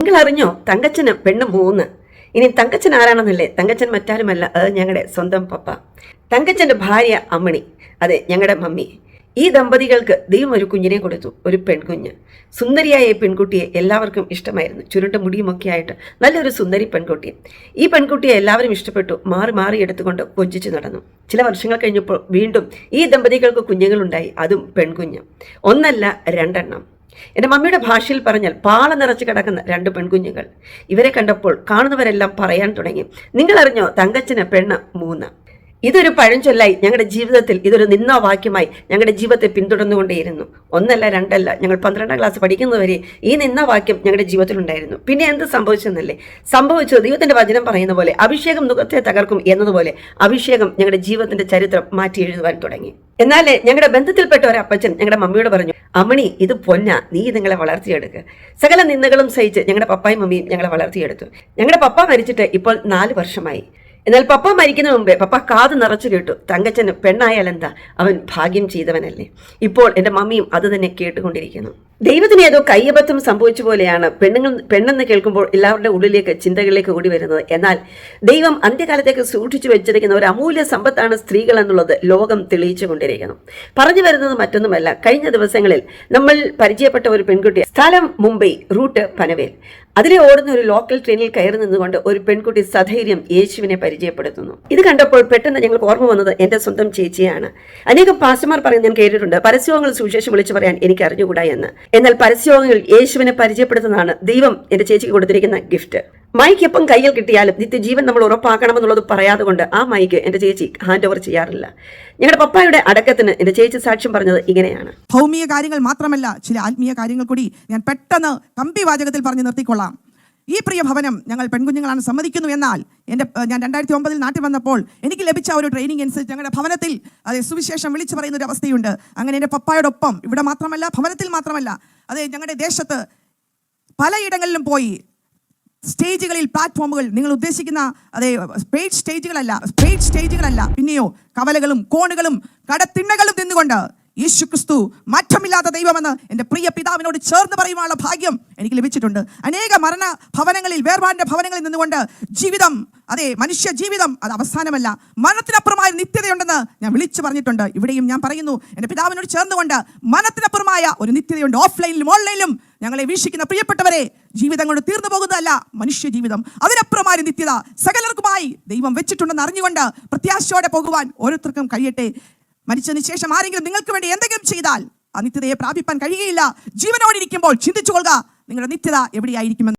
നിങ്ങൾ അറിഞ്ഞോ തങ്കച്ചന് പെണ്ണ് മൂന്ന്? ഇനി തങ്കച്ചൻ ആരാണെന്നല്ലേ? തങ്കച്ചൻ മറ്റാരുമല്ല. അത് ഞങ്ങളുടെ സ്വന്തം പപ്പ. തങ്കച്ചന്റെ ഭാര്യ അമ്മണി. അതെ ഞങ്ങളുടെ മമ്മി. ഈ ദമ്പതികൾക്ക് ദൈവം ഒരു കുഞ്ഞിനെ കൊടുത്തു. ഒരു പെൺകുഞ്ഞ്. സുന്ദരിയായ പെൺകുട്ടിയെ എല്ലാവർക്കും ഇഷ്ടമായിരുന്നു. ചുരുണ്ട മുടിയുമൊക്കെ ആയിട്ട് നല്ലൊരു സുന്ദരി പെൺകുട്ടി. ഈ പെൺകുട്ടിയെ എല്ലാവരും ഇഷ്ടപ്പെട്ടു. മാറി മാറി എടുത്തുകൊണ്ട് കൊഞ്ചിച്ചു നടന്നു. ചില വർഷങ്ങൾ കഴിഞ്ഞപ്പോൾ വീണ്ടും ഈ ദമ്പതികൾക്ക് കുഞ്ഞുങ്ങളുണ്ടായി. അതും പെൺകുഞ്ഞ്. ഒന്നല്ല രണ്ടെണ്ണം. എന്റെ മമ്മിയുടെ ഭാഷയിൽ പറഞ്ഞാൽ പാള നിറച്ച് കിടക്കുന്ന രണ്ട് പെൺകുഞ്ഞുങ്ങൾ. ഇവരെ കണ്ടപ്പോൾ കാണുന്നവരെല്ലാം പറയാൻ തുടങ്ങി. നിങ്ങളറിഞ്ഞോ തങ്കച്ചന് പെണ്ണ് മൂന്ന്. ഇതൊരു പഴഞ്ചൊല്ലായി ഞങ്ങളുടെ ജീവിതത്തിൽ ഇതൊരു നിന്നാവാക്യമായി ഞങ്ങളുടെ ജീവിതത്തെ പിന്തുടർന്നുകൊണ്ടേയിരുന്നു. ഒന്നല്ല രണ്ടല്ല ഞങ്ങൾ പന്ത്രണ്ടാം ക്ലാസ് പഠിക്കുന്നവരെ ഈ നിന്നാവാക്യം ഞങ്ങളുടെ ജീവിതത്തിലുണ്ടായിരുന്നു. പിന്നെ എന്ത് സംഭവിച്ചെന്നല്ലേ? സംഭവിച്ചത് ദൈവത്തിന്റെ വചനം പറയുന്ന പോലെ അഭിഷേകം മുഖത്തെ തകർക്കും എന്നതുപോലെ അഭിഷേകം ഞങ്ങളുടെ ജീവിതത്തിന്റെ ചരിത്രം മാറ്റി എഴുതുവാൻ തുടങ്ങി. എന്നാലേ ഞങ്ങളുടെ ബന്ധത്തിൽപ്പെട്ട ഒരു അപ്പച്ചൻ ഞങ്ങളുടെ മമ്മിയോട് പറഞ്ഞു അമ്മണി ഇത് പൊന്ന നീ നിങ്ങളെ വളർത്തിയെടുക്കുക സകല നിന്ദകളും സഹിച്ച് ഞങ്ങളുടെ പപ്പായും മമ്മിയും ഞങ്ങളെ വളർത്തിയെടുത്തു. ഞങ്ങളുടെ പപ്പ മരിച്ചിട്ട് ഇപ്പോൾ നാല് വർഷമായി. എന്നാൽ പപ്പ മരിക്കുന്ന മുമ്പേ പപ്പ കാത് നിറച്ചു കേട്ടു. തങ്കച്ചന് പെണ്ണായാലെന്താ അവൻ ഭാഗ്യം ചെയ്തവനല്ലേ. ഇപ്പോൾ എന്റെ മമ്മിയും അത് തന്നെ കേട്ടുകൊണ്ടിരിക്കുന്നു. ദൈവത്തിന് ഏതോ കയ്യബദ്ധം സംഭവിച്ച പോലെയാണ് പെണ്ണുങ്ങൾ പെണ്ണെന്ന് കേൾക്കുമ്പോൾ എല്ലാവരുടെ ഉള്ളിലേക്ക് ചിന്തകളിലേക്ക് ഓടി വരുന്നത്. എന്നാൽ ദൈവം അന്ത്യകാലത്തേക്ക് സൂക്ഷിച്ചു വെച്ചിരിക്കുന്ന ഒരു അമൂല്യ സമ്പത്താണ് സ്ത്രീകൾ എന്നുള്ളത് ലോകം തെളിയിച്ചു കൊണ്ടിരിക്കുന്നു. പറഞ്ഞു വരുന്നത് മറ്റൊന്നുമല്ല. കഴിഞ്ഞ ദിവസങ്ങളിൽ നമ്മൾ പരിചയപ്പെട്ട ഒരു പെൺകുട്ടി സ്ഥലം മുംബൈ റൂട്ട് പനവേൽ. അതിലെ ഓടുന്ന ഒരു ലോക്കൽ ട്രെയിനിൽ കയറി നിന്നുകൊണ്ട് ഒരു പെൺകുട്ടി സധൈര്യം യേശുവിനെ പരിചയപ്പെടുത്തുന്നു. ഇത് കണ്ടപ്പോൾ പെട്ടെന്ന് ഞങ്ങൾക്ക് ഓർമ്മ വന്നത് എന്റെ സ്വന്തം ചേച്ചിയാണ്. അനേകം പാസ്റ്റർമാർ പറയുന്നത് ഞാൻ കേട്ടിട്ടുണ്ട്. പരസ്യങ്ങൾ സുവിശേഷം വിളിച്ചു പറയാൻ എനിക്ക് അറിഞ്ഞുകൂടാ എന്ന്. എന്നാൽ പരസ്യങ്ങളിൽ യേശുവിനെ പരിചയപ്പെടുത്തുന്നതാണ് ദൈവം എന്റെ ചേച്ചിക്ക് കൊടുത്തിരിക്കുന്ന ഗിഫ്റ്റ് മൈക്ക് എപ്പം കയ്യിൽ കിട്ടിയാലും നിത്യജീവൻ നമ്മൾ ഉറപ്പാക്കണമെന്നുള്ളത് പറയാതെ കൊണ്ട് ആ മൈക്ക് എന്റെ ചേച്ചി ഹാൻഡ് ഓവർ ചെയ്യാറില്ല. ഞങ്ങളുടെ പപ്പായുടെ അടക്കത്തിന് എന്റെ ചേച്ചി സാക്ഷ്യം പറഞ്ഞത് ഇങ്ങനെയാണ്. ഭൗമിക കാര്യങ്ങൾ മാത്രമല്ല ചില ആത്മീയ കാര്യങ്ങൾ കൂടി ഞാൻ പെട്ടെന്ന് കമ്പി വാചകത്തിൽ പറഞ്ഞു നിർത്തിക്കൊള്ളാം. ഈ പ്രിയ ഭവനം ഞങ്ങൾ പെൺകുഞ്ഞുങ്ങളാണ് സമ്മതിക്കുന്നു എന്നാൽ എന്റെ ഞാൻ രണ്ടായിരത്തി ഒമ്പതിൽ നാട്ടിൽ വന്നപ്പോൾ എനിക്ക് ലഭിച്ച ഒരു ട്രെയിനിങ് അനുസരിച്ച് ഞങ്ങളുടെ ഭവനത്തിൽ അതെ സുവിശേഷം വിളിച്ചു പറയുന്ന ഒരു അവസ്ഥയുണ്ട്. അങ്ങനെ എന്റെ പപ്പായോടൊപ്പം ഇവിടെ മാത്രമല്ല ഭവനത്തിൽ മാത്രമല്ല അതെ ഞങ്ങളുടെ ദേശത്ത് പലയിടങ്ങളിലും പോയി സ്റ്റേജുകളിൽ പ്ലാറ്റ്ഫോമുകൾ നിങ്ങൾ ഉദ്ദേശിക്കുന്ന അതെ പെയ്ഡ് സ്റ്റേജുകളല്ല പെയ്ഡ് സ്റ്റേജുകളല്ല പിന്നെയോ കവലകളും കോണുകളും കടത്തിണ്ണകളും നിന്നുകൊണ്ട് യേശു ക്രിസ്തു മാറ്റമില്ലാത്ത ദൈവമെന്ന് എന്റെ പ്രിയ പിതാവിനോട് ചേർന്ന് പറയുവാനുള്ള ഭാഗ്യം എനിക്ക് ലഭിച്ചിട്ടുണ്ട്. അനേക മരണ ഭവനങ്ങളിൽ വേർപാടിന്റെ ഭവനങ്ങളിൽ നിന്നുകൊണ്ട് ജീവിതം അതെ മനുഷ്യ ജീവിതം അത് അവസാനമല്ല. മരണത്തിനപ്പുറമായ നിത്യതയുണ്ടെന്ന് ഞാൻ വിളിച്ചു പറഞ്ഞിട്ടുണ്ട്. ഇവിടെയും ഞാൻ പറയുന്നു എന്റെ പിതാവിനോട് ചേർന്നുകൊണ്ട് മരണത്തിനപ്പുറമായ ഒരു നിത്യതയുണ്ട്. ഓഫ്ലൈനിലും ഓൺലൈനിലും ഞങ്ങളെ വീക്ഷിക്കുന്ന പ്രിയപ്പെട്ടവരെ ജീവിതം കൊണ്ട് തീർന്നു പോകുന്നതല്ല മനുഷ്യ ജീവിതം. അതിനപ്പുറമായ നിത്യത സകലർക്കുമായി ദൈവം വെച്ചിട്ടുണ്ടെന്ന് അറിഞ്ഞുകൊണ്ട് പ്രത്യാശയോടെ പോകുവാൻ ഓരോരുത്തർക്കും കഴിയട്ടെ. മരിച്ചതിന് ശേഷം ആരെങ്കിലും നിങ്ങൾക്ക് വേണ്ടി എന്തെങ്കിലും ചെയ്താൽ ആ നിത്യതയെ പ്രാപിപ്പാൻ കഴിയുകയില്ല. ജീവനോടിരിക്കുമ്പോൾ ചിന്തിച്ചു കൊള്ളുക നിങ്ങളുടെ നിത്യത എവിടെയായിരിക്കുമെന്ന്